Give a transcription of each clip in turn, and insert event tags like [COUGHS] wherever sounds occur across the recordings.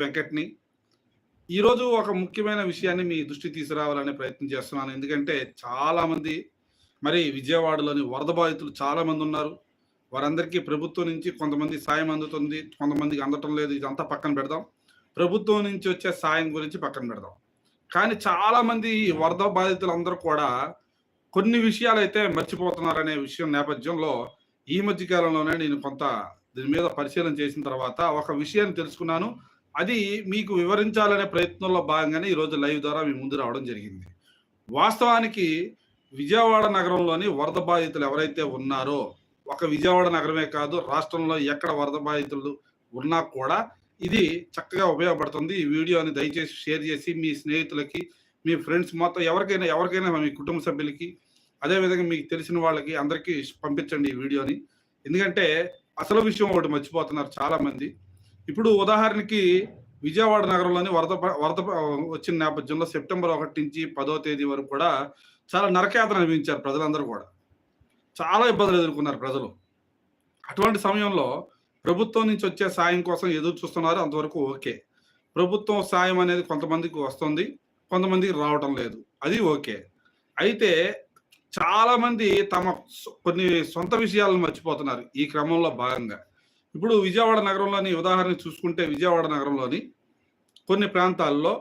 వెంకట్ని. ఈరోజు ఒక ముఖ్యమైన విషయాన్ని మీ దృష్టి తీసుకురావాలనే ప్రయత్నం చేస్తున్నాను. ఎందుకంటే చాలామంది మరి విజయవాడలోని వరద బాధితులు చాలామంది ఉన్నారు. వారందరికీ ప్రభుత్వం నుంచి కొంతమంది సాయం అందుతుంది కొంతమందికి అందటం లేదు. ఇదంతా పక్కన పెడదాం. ప్రభుత్వం నుంచి వచ్చే సాయం గురించి పక్కన పెడదాం. కానీ చాలామంది ఈ వరద బాధితులందరూ కూడా కొన్ని విషయాలు అయితే మర్చిపోతున్నారనే విషయం నేపథ్యంలో ఈ మధ్య కాలంలోనే నేను కొంత దీని మీద పరిశీలన చేసిన తర్వాత ఒక విషయాన్ని తెలుసుకున్నాను. అది మీకు వివరించాలనే ప్రయత్నంలో భాగంగానే ఈరోజు లైవ్ ద్వారా మీ ముందు రావడం జరిగింది. వాస్తవానికి విజయవాడ నగరంలోని వరద బాధితులు ఎవరైతే ఉన్నారో ఒక విజయవాడ నగరమే కాదు రాష్ట్రంలో ఎక్కడ వరద బాధితులు ఉన్నా కూడా ఇది చక్కగా ఉపయోగపడుతుంది. ఈ వీడియోని దయచేసి షేర్ చేసి మీ స్నేహితులకి మీ ఫ్రెండ్స్ మొత్తం ఎవరికైనా ఎవరికైనా మీ కుటుంబ సభ్యులకి అదేవిధంగా మీకు తెలిసిన వాళ్ళకి అందరికీ పంపించండి ఈ వీడియోని. ఎందుకంటే అసలు విషయం ఒకటి మర్చిపోతున్నారు చాలామంది. ఇప్పుడు ఉదాహరణకి విజయవాడ నగరంలోని వరద వరద వచ్చిన నేపథ్యంలో సెప్టెంబర్ ఒకటి నుంచి పదో తేదీ వరకు కూడా చాలా నరకయాత్ర అనిపించారు ప్రజలందరూ కూడా. చాలా ఇబ్బందులు ఎదుర్కొన్నారు ప్రజలు. అటువంటి సమయంలో ప్రభుత్వం నుంచి వచ్చే సాయం కోసం ఎదురు చూస్తున్నారు అంతవరకు ఓకే. ప్రభుత్వం సాయం అనేది కొంతమందికి వస్తుంది కొంతమందికి రావటం లేదు. అది ఓకే. అయితే చాలామంది తమ కొన్ని సొంత విషయాలను మర్చిపోతున్నారు ఈ క్రమంలో భాగంగా. ఇప్పుడు విజయవాడ నగరంలోని ఉదాహరణ చూసుకుంటే విజయవాడ నగరంలోని కొన్ని ప్రాంతాల్లో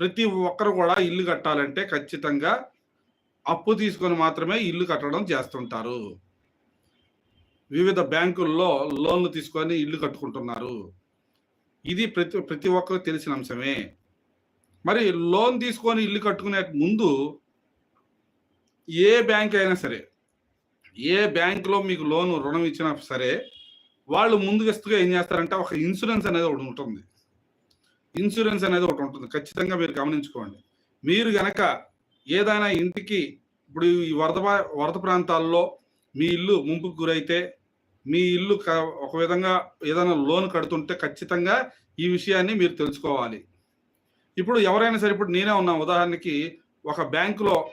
ప్రతి ఒక్కరు కూడా ఇల్లు కట్టాలంటే ఖచ్చితంగా అప్పు తీసుకొని మాత్రమే ఇల్లు కట్టడం చేస్తుంటారు. వివిధ బ్యాంకుల్లో లోన్లు తీసుకొని ఇల్లు కట్టుకుంటున్నారు. ఇది ప్రతి ప్రతి ఒక్కరు తెలిసిన అంశమే. మరి లోన్ తీసుకొని ఇల్లు కట్టుకునే ముందు ఏ బ్యాంక్ అయినా సరే ఏ బ్యాంకులో మీకు లోన్ రుణం ఇచ్చినా సరే వాళ్ళు ముందుగస్తుగా ఏం చేస్తారంటే ఒక ఇన్సూరెన్స్ అనేది ఒకటి ఉంటుంది. ఇన్సూరెన్స్ అనేది ఒకటి ఉంటుంది. ఖచ్చితంగా మీరు గమనించుకోండి. మీరు గనక ఏదైనా ఇంటికి ఇప్పుడు ఈ వరద బా- వరద ప్రాంతాల్లో మీ ఇల్లు ముంపుకు గురైతే మీ ఇల్లు ఒక విధంగా ఏదైనా లోన్ కడుతుంటే ఖచ్చితంగా ఈ విషయాన్ని మీరు తెలుసుకోవాలి. ఇప్పుడు ఎవరైనా సరే ఇప్పుడు నేనే ఉన్నా ఉదాహరణకి ఒక బ్యాంకులో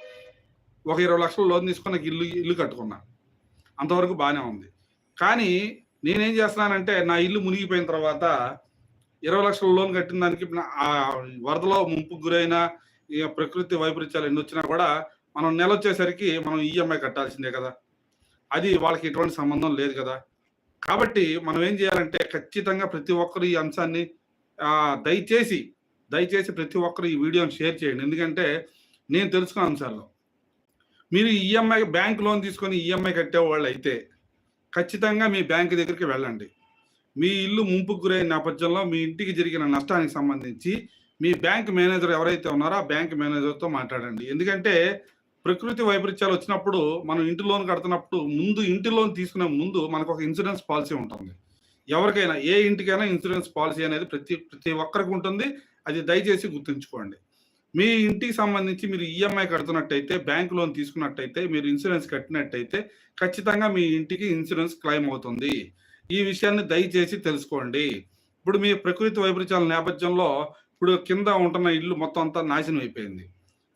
ఒక ఇరవై లక్షల లోన్ తీసుకుని నాకు ఇల్లు ఇల్లు కట్టుకున్నా. అంతవరకు బాగానే ఉంది. కానీ నేనేం చేస్తున్నానంటే నా ఇల్లు మునిగిపోయిన తర్వాత ఇరవై లక్షల లోన్ కట్టిన దానికి వరదలో ముంపుకు గురైన ఇక ప్రకృతి వైపరీత్యాలు ఎన్ని వచ్చినా కూడా మనం నెల వచ్చేసరికి మనం ఈఎంఐ కట్టాల్సిందే కదా. అది వాళ్ళకి ఎటువంటి సంబంధం లేదు కదా. కాబట్టి మనం ఏం చేయాలంటే ఖచ్చితంగా ప్రతి ఒక్కరు ఈ అంశాన్ని దయచేసి దయచేసి ప్రతి ఒక్కరు ఈ వీడియోని షేర్ చేయండి. ఎందుకంటే నేను తెలుసుకున్న అంశాల్లో మీరు ఈఎంఐ బ్యాంక్ లోన్ తీసుకొని ఈఎంఐ కట్టే వాళ్ళు అయితే ఖచ్చితంగా మీ బ్యాంక్ దగ్గరికి వెళ్ళండి. మీ ఇల్లు ముంపుకు గురైన నేపథ్యంలో మీ ఇంటికి జరిగిన నష్టానికి సంబంధించి మీ బ్యాంక్ మేనేజర్ ఎవరైతే ఉన్నారో ఆ బ్యాంక్ మేనేజర్తో మాట్లాడండి. ఎందుకంటే ప్రకృతి వైపరీత్యాలు వచ్చినప్పుడు మనం ఇంటి లోన్ కడుతున్నప్పుడు ముందు ఇంటి లోన్ తీసుకునే ముందు మనకు ఒక ఇన్సూరెన్స్ పాలసీ ఉంటుంది. ఎవరికైనా ఏ ఇంటికైనా ఇన్సూరెన్స్ పాలసీ అనేది ప్రతి ప్రతి ఒక్కరికి ఉంటుంది. అది దయచేసి గుర్తుంచుకోండి. మీ ఇంటికి సంబంధించి మీరు ఈఎంఐ కడుతున్నట్టయితే బ్యాంక్ లోన్ తీసుకున్నట్టయితే మీరు ఇన్సూరెన్స్ కట్టినట్టయితే ఖచ్చితంగా మీ ఇంటికి ఇన్సూరెన్స్ క్లెయిమ్ అవుతుంది. ఈ విషయాన్ని దయచేసి తెలుసుకోండి. ఇప్పుడు మీ ప్రకృతి వైపరీత్యాల నేపథ్యంలో ఇప్పుడు కింద ఉంటున్న ఇల్లు మొత్తం అంతా నాశనం అయిపోయింది.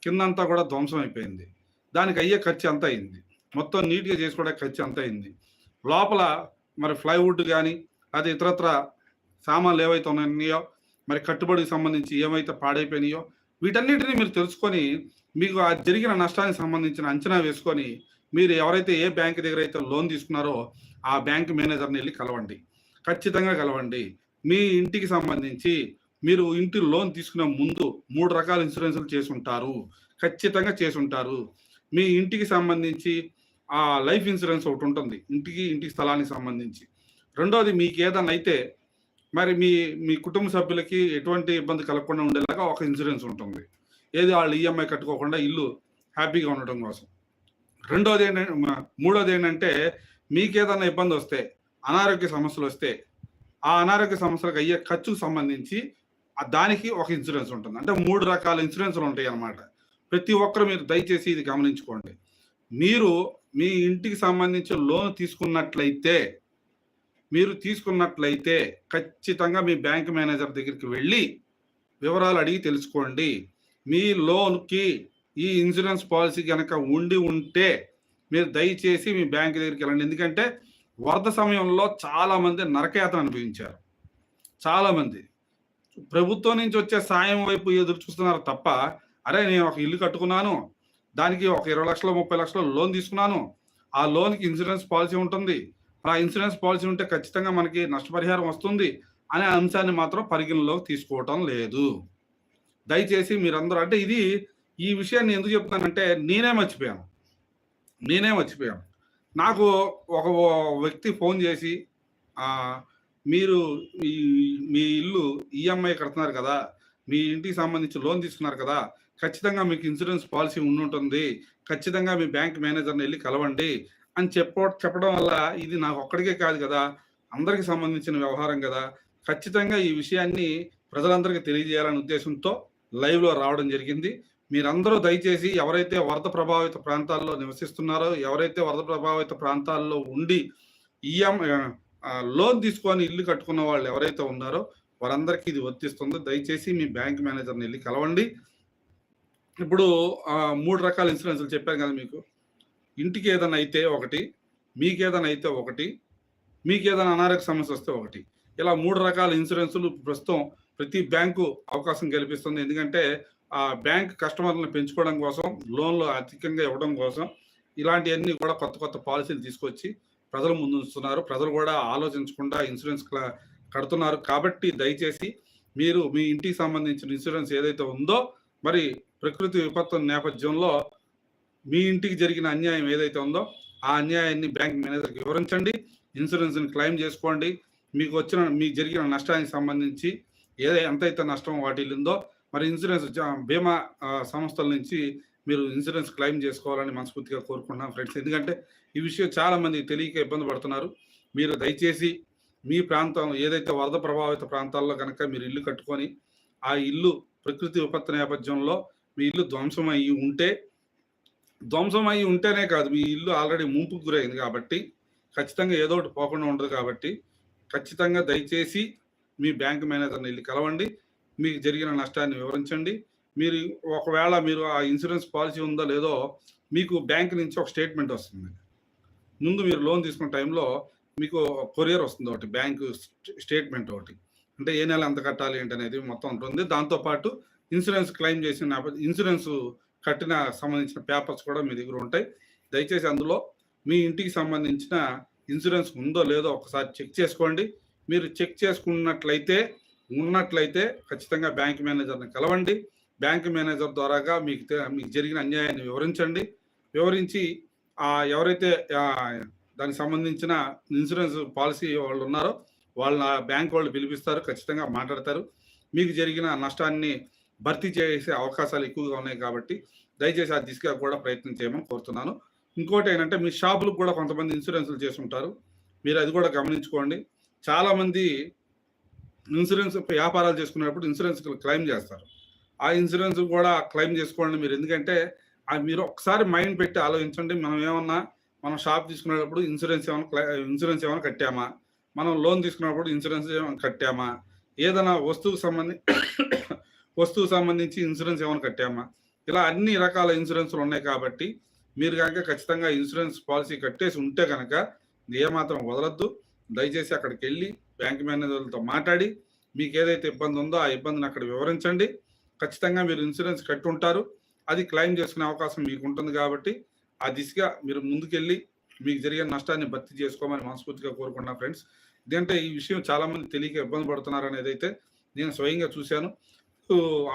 కింద అంతా కూడా ధ్వంసం అయిపోయింది. దానికి అయ్యే ఖర్చు ఎంత అయింది? మొత్తం నీట్గా చేసుకోవడానికి ఖర్చు ఎంత అయింది? లోపల మరి ప్లైవుడ్ కానీ అది ఇతరత్ర సామాన్లు ఏవైతే ఉన్నాయో మరి కట్టుబడికి సంబంధించి ఏమైతే పాడైపోయినాయో వీటన్నిటిని మీరు తెలుసుకొని మీకు ఆ జరిగిన నష్టానికి సంబంధించిన అంచనా వేసుకొని మీరు ఎవరైతే ఏ బ్యాంక్ దగ్గర అయితే లోన్ తీసుకున్నారో ఆ బ్యాంక్ మేనేజర్ని వెళ్ళి కలవండి. ఖచ్చితంగా కలవండి. మీ ఇంటికి సంబంధించి మీరు ఇంటి లోన్ తీసుకునే ముందు మూడు రకాల ఇన్సూరెన్సులు చేసి ఉంటారు ఖచ్చితంగా చేసి ఉంటారు మీ ఇంటికి సంబంధించి ఆ లైఫ్ ఇన్సూరెన్స్ ఒకటి ఉంటుంది. ఇంటికి ఇంటి స్థలానికి సంబంధించి. రెండోది మీకు ఏదైనా అయితే మరి మీ మీ కుటుంబ సభ్యులకి ఎటువంటి ఇబ్బంది కలగకుండా ఉండేలాగా ఒక ఇన్సూరెన్స్ ఉంటుంది. ఏది వాళ్ళు ఈఎంఐ కట్టుకోకుండా ఇల్లు హ్యాపీగా ఉండటం కోసం. రెండోది ఏంటంటే మూడోది ఏంటంటే మీకు ఏదైనా ఇబ్బంది వస్తే అనారోగ్య సమస్యలు వస్తే ఆ అనారోగ్య సమస్యలకు అయ్యే ఖర్చుకు సంబంధించి దానికి ఒక ఇన్సూరెన్స్ ఉంటుంది. అంటే మూడు రకాల ఇన్సూరెన్స్లు ఉంటాయి అన్నమాట. ప్రతి ఒక్కరు మీరు దయచేసి ఇది గమనించుకోండి. మీరు మీ ఇంటికి సంబంధించిన లోన్ తీసుకున్నట్లయితే మీరు తీసుకున్నట్లయితే ఖచ్చితంగా మీ బ్యాంక్ మేనేజర్ దగ్గరికి వెళ్ళి వివరాలు అడిగి తెలుసుకోండి. మీ లోన్కి ఈ ఇన్సూరెన్స్ పాలసీ కనుక ఉండి ఉంటే మీరు దయచేసి మీ బ్యాంక్ దగ్గరికి వెళ్ళండి. ఎందుకంటే వరద సమయంలో చాలామంది నరకయాత్ర అనుభవించారు. చాలామంది. ప్రభుత్వం నుంచి వచ్చే సాయం వైపు ఎదురు చూస్తున్నారు తప్ప అరే నేను ఒక ఇల్లు కట్టుకున్నాను దానికి ఒక ఇరవై లక్షలు ముప్పై లక్షలు లోన్ తీసుకున్నాను ఆ లోన్కి ఇన్సూరెన్స్ పాలసీ ఉంటుంది. ఆ ఇన్సూరెన్స్ పాలసీ ఉంటే ఖచ్చితంగా మనకి నష్టపరిహారం వస్తుంది అనే అంశాన్ని మాత్రం పరిగణలోకి తీసుకోవటం లేదు. దయచేసి మీరందరూ అంటే ఇది ఈ విషయాన్ని ఎందుకు చెప్తానంటే నేనే మర్చిపోయాను. నేనే మర్చిపోయాను. నాకు ఒక వ్యక్తి ఫోన్ చేసి మీరు మీ ఇల్లు ఈఎంఐ కడుతున్నారు కదా మీ ఇంటికి సంబంధించి లోన్ తీసుకున్నారు కదా ఖచ్చితంగా మీకు ఇన్సూరెన్స్ పాలసీ ఉండుంటుంది ఖచ్చితంగా మీ బ్యాంక్ మేనేజర్ని వెళ్ళి కలవండి. అని చెప్ప చెప్పడం వల్ల ఇది నాకు ఒక్కడికే కాదు కదా అందరికి సంబంధించిన వ్యవహారం కదా. ఖచ్చితంగా ఈ విషయాన్ని ప్రజలందరికీ తెలియజేయాలనే ఉద్దేశంతో లైవ్లో రావడం జరిగింది. మీరందరూ దయచేసి ఎవరైతే వరద ప్రభావిత ప్రాంతాల్లో నివసిస్తున్నారో ఎవరైతే వరద ప్రభావిత ప్రాంతాల్లో ఉండి ఈఎం లోన్ తీసుకొని ఇల్లు కట్టుకున్న వాళ్ళు ఎవరైతే ఉన్నారో వారందరికీ ఇది వర్తిస్తుందో. దయచేసి మీ బ్యాంక్ మేనేజర్ని వెళ్ళి కలవండి. ఇప్పుడు మూడు రకాల ఇన్సూరెన్స్లు చెప్పాను కదా మీకు. ఇంటికి ఏదైనా అయితే ఒకటి మీకు ఏదైనా అయితే ఒకటి మీకు ఏదైనా అనారోగ్య సమస్య వస్తే ఒకటి. ఇలా మూడు రకాల ఇన్సూరెన్సులు ప్రస్తుతం ప్రతి బ్యాంకు అవకాశం కల్పిస్తుంది. ఎందుకంటే ఆ బ్యాంక్ కస్టమర్లను పెంచుకోవడం కోసం లోన్లు అధికంగా ఇవ్వడం కోసం ఇలాంటివన్నీ కూడా కొత్త కొత్త పాలసీలు తీసుకొచ్చి ప్రజలు ముందుంచుతున్నారు. ప్రజలు కూడా ఆలోచించకుండా ఇన్సూరెన్స్ క్లా- కడుతున్నారు. కాబట్టి దయచేసి మీరు మీ ఇంటికి సంబంధించిన ఇన్సూరెన్స్ ఏదైతే ఉందో మరి ప్రకృతి విపత్తు నేపథ్యంలో మీ ఇంటికి జరిగిన అన్యాయం ఏదైతే ఉందో ఆ అన్యాయాన్ని బ్యాంక్ మేనేజర్కి వివరించండి. ఇన్సూరెన్స్ని క్లెయిమ్ చేసుకోండి. మీకు వచ్చిన మీకు జరిగిన నష్టానికి సంబంధించి ఏదో ఎంతైతే నష్టం వాటిల్లిందో మరి ఇన్సూరెన్స్ బీమా సంస్థల నుంచి మీరు ఇన్సూరెన్స్ క్లెయిమ్ చేసుకోవాలని మనస్ఫూర్తిగా కోరుకుంటున్నాం ఫ్రెండ్స్. ఎందుకంటే ఈ విషయం చాలామంది తెలియక ఇబ్బంది పడుతున్నారు. మీరు దయచేసి మీ ప్రాంతం ఏదైతే వరద ప్రభావిత ప్రాంతాల్లో కనుక మీరు ఇల్లు కట్టుకొని ఆ ఇల్లు ప్రకృతి విపత్తు నేపథ్యంలో మీ ఇల్లు ధ్వంసం అయ్యి ఉంటే ధ్వంసం అయ్యి ఉంటేనే కాదు మీ ఇల్లు ఆల్రెడీ ముంపుకు గురైంది కాబట్టి ఖచ్చితంగా ఏదో ఒకటి పోకుండా ఉండదు కాబట్టి ఖచ్చితంగా దయచేసి మీ బ్యాంక్ మేనేజర్ని వెళ్ళి కలవండి. మీకు జరిగిన నష్టాన్ని వివరించండి. మీరు ఒకవేళ మీరు ఆ ఇన్సూరెన్స్ పాలసీ ఉందో లేదో మీకు బ్యాంక్ నుంచి ఒక స్టేట్మెంట్ వస్తుంది. ముందు మీరు లోన్ తీసుకున్న టైంలో మీకు కొరియర్ వస్తుంది ఒకటి బ్యాంకు స్టేట్మెంట్ ఒకటి. అంటే ఏ నెల ఎంత కట్టాలి ఏంటి అనేది మొత్తం ఉంటుంది. దాంతోపాటు ఇన్సూరెన్స్ క్లెయిమ్ చేసిన ఇన్సూరెన్స్ కట్టిన సంబంధించిన పేపర్స్ కూడా మీ దగ్గర ఉంటాయి. దయచేసి అందులో మీ ఇంటికి సంబంధించిన ఇన్సూరెన్స్ ఉందో లేదో ఒకసారి చెక్ చేసుకోండి. మీరు చెక్ చేసుకున్నట్లయితే ఉన్నట్లయితే ఖచ్చితంగా బ్యాంక్ మేనేజర్ని కలవండి. బ్యాంక్ మేనేజర్ ద్వారాగా మీకు మీకు జరిగిన అన్యాయాన్ని వివరించండి. వివరించి ఆ ఎవరైతే దానికి సంబంధించిన ఇన్సూరెన్స్ పాలసీ వాళ్ళు ఉన్నారో వాళ్ళ బ్యాంక్ వాళ్ళు పిలిపిస్తారు ఖచ్చితంగా మాట్లాడతారు. మీకు జరిగిన నష్టాన్ని భర్తీ చేసే అవకాశాలు ఎక్కువగా ఉన్నాయి కాబట్టి దయచేసి ఆ దిశగా కూడా ప్రయత్నం చేయమని కోరుతున్నాను. ఇంకోటి ఏంటంటే మీ షాపులకు కూడా కొంతమంది ఇన్సూరెన్స్లు చేసుకుంటారు మీరు అది కూడా గమనించుకోండి. చాలామంది ఇన్సూరెన్స్ వ్యాపారాలు చేసుకునేటప్పుడు ఇన్సూరెన్స్ క్లెయిమ్ చేస్తారు. ఆ ఇన్సూరెన్స్ కూడా క్లెయిమ్ చేసుకోండి మీరు. ఎందుకంటే మీరు ఒకసారి మైండ్ పెట్టి ఆలోచించండి. మనం ఏమన్నా మనం షాప్ తీసుకునేటప్పుడు ఇన్సూరెన్స్ ఏమైనా క్లై- ఇన్సూరెన్స్ ఏమైనా కట్టామా? మనం లోన్ తీసుకున్నప్పుడు ఇన్సూరెన్స్ ఏమైనా కట్టామా? ఏదైనా వస్తువుకు సంబంధించి వస్తువు సంబంధించి ఇన్సూరెన్స్ ఏమైనా కట్టామా? ఇలా అన్ని రకాల ఇన్సూరెన్స్లు ఉన్నాయి కాబట్టి మీరు కనుక ఖచ్చితంగా ఇన్సూరెన్స్ పాలసీ కట్టేసి ఉంటే కనుక ఏమాత్రం వదలద్దు. దయచేసి అక్కడికి వెళ్ళి బ్యాంక్ మేనేజర్లతో మాట్లాడి మీకు ఏదైతే ఇబ్బంది ఉందో ఆ ఇబ్బందిని అక్కడ వివరించండి. ఖచ్చితంగా మీరు ఇన్సూరెన్స్ కట్టి ఉంటారు. అది క్లెయిమ్ చేసుకునే అవకాశం మీకు ఉంటుంది కాబట్టి ఆ దిశగా మీరు ముందుకెళ్ళి మీకు జరిగిన నష్టాన్ని భర్తీ చేసుకోమని మనస్ఫూర్తిగా కోరుకున్నా ఫ్రెండ్స్. ఎందుకంటే ఈ విషయం చాలామంది తెలియక ఇబ్బంది పడుతున్నారు అనేది అయితే నేను స్వయంగా చూశాను.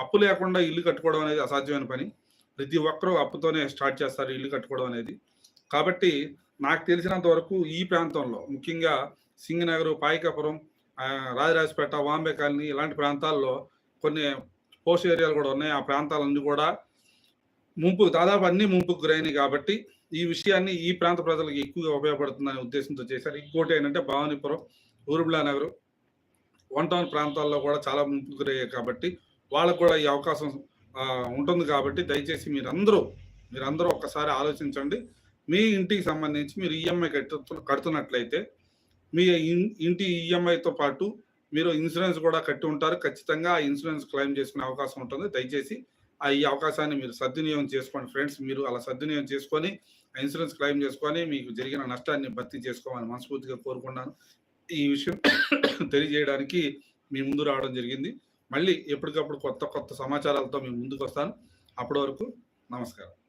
అప్పు లేకుండా ఇల్లు కట్టుకోవడం అనేది అసాధ్యమైన పని. ప్రతి ఒక్కరూ అప్పుతోనే స్టార్ట్ చేస్తారు ఇల్లు కట్టుకోవడం అనేది. కాబట్టి నాకు తెలిసినంత వరకు ఈ ప్రాంతంలో ముఖ్యంగా సింగనగర్ పాయికాపురం రాజరాజపేట వాంబే కాలనీ ఇలాంటి ప్రాంతాల్లో కొన్ని పోస్ట్ ఏరియాలు కూడా ఉన్నాయి. ఆ ప్రాంతాలన్నీ కూడా ముంపు దాదాపు అన్ని ముంపుకు గురైనాయి కాబట్టి ఈ విషయాన్ని ఈ ప్రాంత ప్రజలకు ఎక్కువగా ఉపయోగపడుతుందనే ఉద్దేశంతో చేశారు. ఇంకోటి ఏంటంటే భవానీపురం ఊరుబులా నగర్ వన్ టౌన్ ప్రాంతాల్లో కూడా చాలా ముంపుకు గురయ్యాయి కాబట్టి వాళ్ళకు కూడా ఈ అవకాశం ఉంటుంది కాబట్టి దయచేసి మీరందరూ మీరందరూ ఒక్కసారి ఆలోచించండి. మీ ఇంటికి సంబంధించి మీరు ఈఎంఐ కట్టు కడుతున్నట్లయితే మీ ఇన్- ఇంటి ఈఎంఐతో పాటు మీరు ఇన్సూరెన్స్ కూడా కట్టి ఉంటారు. ఖచ్చితంగా ఆ ఇన్సూరెన్స్ క్లెయిమ్ చేసుకునే అవకాశం ఉంటుంది. దయచేసి ఆ ఈ అవకాశాన్ని మీరు సద్వినియోగం చేసుకోండి ఫ్రెండ్స్. మీరు అలా సద్వినియోగం చేసుకొని ఆ ఇన్సూరెన్స్ క్లెయిమ్ చేసుకొని మీకు జరిగిన నష్టాన్ని భర్తీ చేసుకోవాలని మనస్ఫూర్తిగా కోరుకున్నాను ఈ విషయం [COUGHS] తెలియజేయడానికి మీ ముందు రావడం జరిగింది. మళ్ళీ ఎప్పటికప్పుడు కొత్త కొత్త సమాచారాలతో మేము ముందుకు వస్తాను అప్పటి వరకు నమస్కారం.